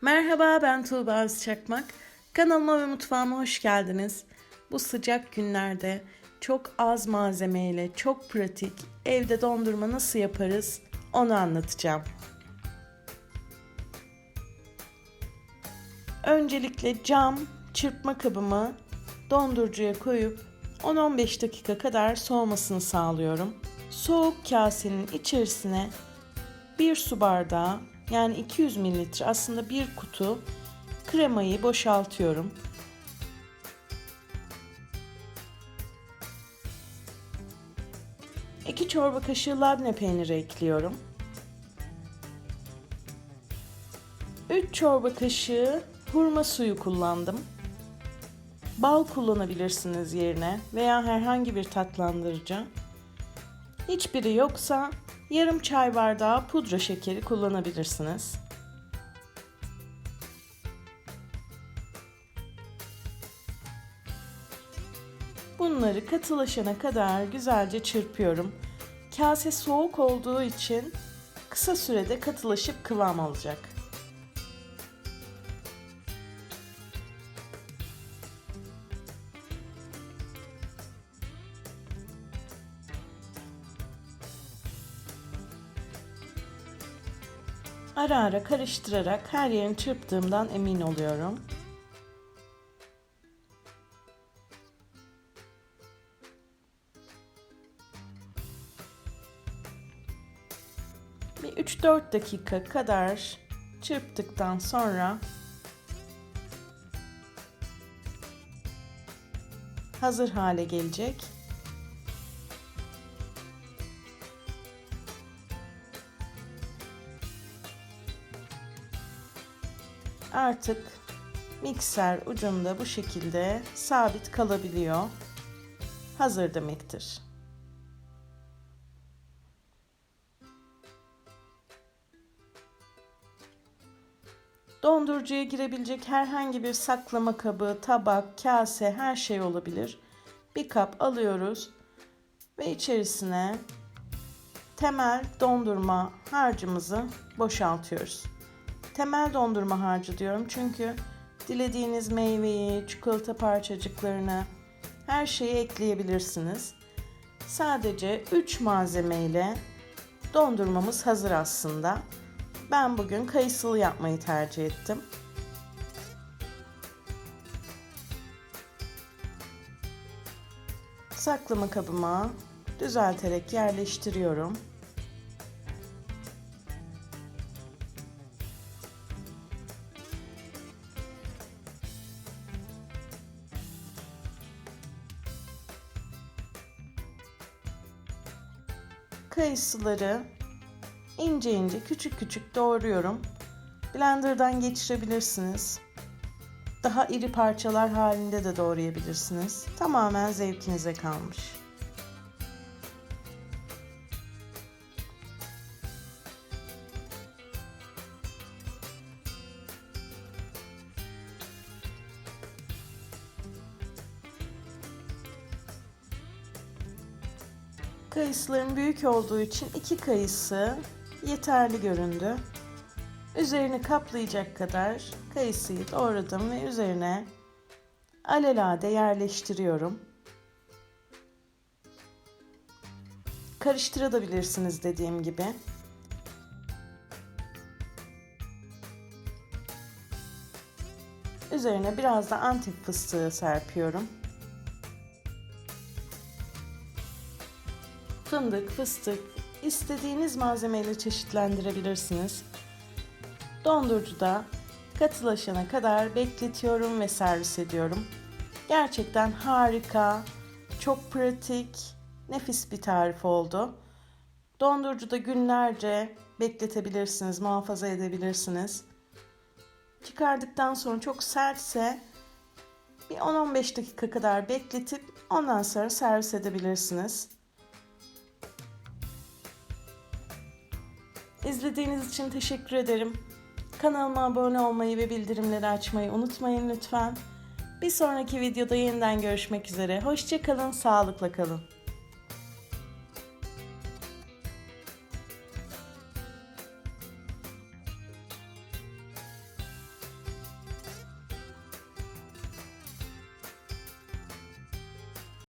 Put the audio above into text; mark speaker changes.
Speaker 1: Merhaba ben Tuğba Özçakmak. Kanalıma ve mutfağıma hoş geldiniz. Bu sıcak günlerde çok az malzemeyle çok pratik evde dondurma nasıl yaparız onu anlatacağım. Öncelikle cam çırpma kabımı dondurucuya koyup 10-15 dakika kadar soğumasını sağlıyorum. Soğuk kasenin içerisine bir su bardağı yani 200 mililitre aslında bir kutu kremayı boşaltıyorum. İki çorba kaşığı labne peyniri ekliyorum. 3 çorba kaşığı hurma suyu kullandım. Bal kullanabilirsiniz yerine veya herhangi bir tatlandırıcı. Hiçbiri yoksa yarım çay bardağı pudra şekeri kullanabilirsiniz. Bunları katılaşana kadar güzelce çırpıyorum. Kase soğuk olduğu için kısa sürede katılaşıp kıvam alacak. Ara ara karıştırarak her yerini çırptığımdan emin oluyorum. Bir 3-4 dakika kadar çırptıktan sonra hazır hale gelecek. Artık mikser ucunda bu şekilde sabit kalabiliyor. Hazır demektir. Dondurucuya girebilecek herhangi bir saklama kabı, tabak, kase her şey olabilir. Bir kap alıyoruz ve içerisine temel dondurma harcımızı boşaltıyoruz. Temel dondurma harcı diyorum çünkü dilediğiniz meyveyi, çikolata parçacıklarını her şeyi ekleyebilirsiniz. Sadece 3 malzeme ile dondurmamız hazır aslında. Ben bugün kayısılı yapmayı tercih ettim. Saklama kabıma düzelterek yerleştiriyorum. Kayısıları ince ince küçük küçük doğruyorum. Blender'dan geçirebilirsiniz. Daha iri parçalar halinde de doğrayabilirsiniz. Tamamen zevkinize kalmış. Kayısıların büyük olduğu için iki kayısı yeterli göründü. Üzerini kaplayacak kadar kayısıyı doğradım ve üzerine alelade yerleştiriyorum. Karıştırabilirsiniz dediğim gibi. Üzerine biraz da antep fıstığı serpiyorum. Fındık, fıstık, istediğiniz malzemeyle çeşitlendirebilirsiniz. Dondurucuda katılaşana kadar bekletiyorum ve servis ediyorum. Gerçekten harika, çok pratik, nefis bir tarif oldu. Dondurucuda günlerce bekletebilirsiniz, muhafaza edebilirsiniz. Çıkardıktan sonra çok sertse bir 10-15 dakika kadar bekletip ondan sonra servis edebilirsiniz. İzlediğiniz için teşekkür ederim. Kanalıma abone olmayı ve bildirimleri açmayı unutmayın lütfen. Bir sonraki videoda yeniden görüşmek üzere. Hoşçakalın, sağlıkla kalın.